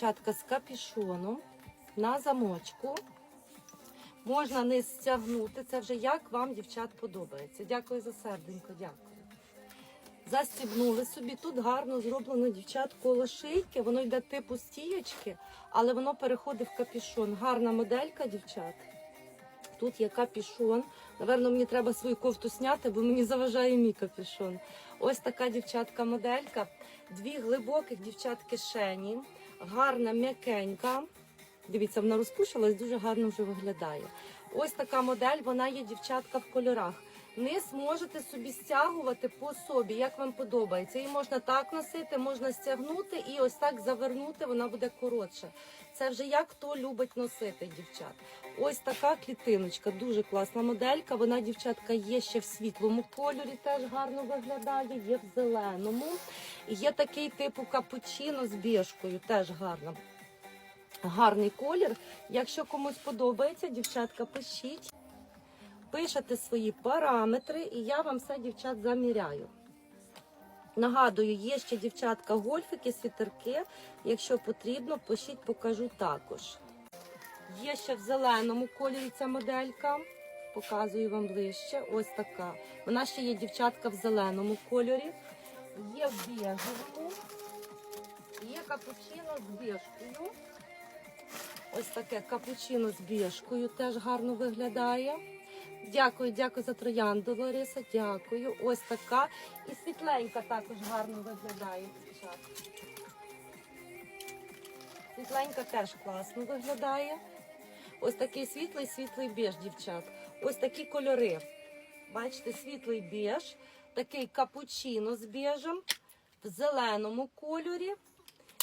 дівчатка, з капішоном на замочку. Можна не стягнути. Це вже як вам, дівчат, подобається. Дякую за серденько, дякую. Застібнули собі. Тут гарно зроблено, дівчат, коло шийки. Воно йде типу стієчки, але воно переходить в капішон. Гарна моделька, дівчат. Тут є капішон. Наверно, мені треба свою кофту зняти, бо мені заважає мій капішон. Ось така дівчатка моделька. Дві глибоких дівчат кишені. Гарна, м'якенька. Дивіться, вона розпушилась, дуже гарно вже виглядає. Ось така модель, вона є дівчатка в кольорах. Низ можете собі стягувати по собі, як вам подобається. Її можна так носити, можна стягнути і ось так завернути, вона буде коротша. Це вже як хто любить носити, дівчат. Ось така клітиночка, дуже класна моделька. Вона, дівчатка, є ще в світлому кольорі, теж гарно виглядає, є в зеленому. Є такий типу капучино з біжкою, теж гарна. Гарний колір. Якщо комусь подобається, дівчатка, пишіть. Пишете свої параметри, і я вам все, дівчат, заміряю. Нагадую, є ще дівчатка гольфики, світерки. Якщо потрібно, пишіть, покажу також. Є ще в зеленому кольорі ця моделька. Показую вам ближче. Ось така. Вона ще є дівчатка в зеленому кольорі. Є в біжевому. Є капучино з біжкою. Ось таке капучино з біжкою теж гарно виглядає. Дякую, дякую за троянду, Лариса. Дякую. Ось така. І світленька також гарно виглядає. Світленька теж класно виглядає. Ось такий світлий, світлий біж, дівчат. Ось такі кольори. Бачите, світлий біж, такий капучино з біжем, в зеленому кольорі.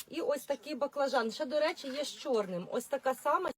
І ось такий баклажан. Ще, до речі, є з чорним. Ось така сама.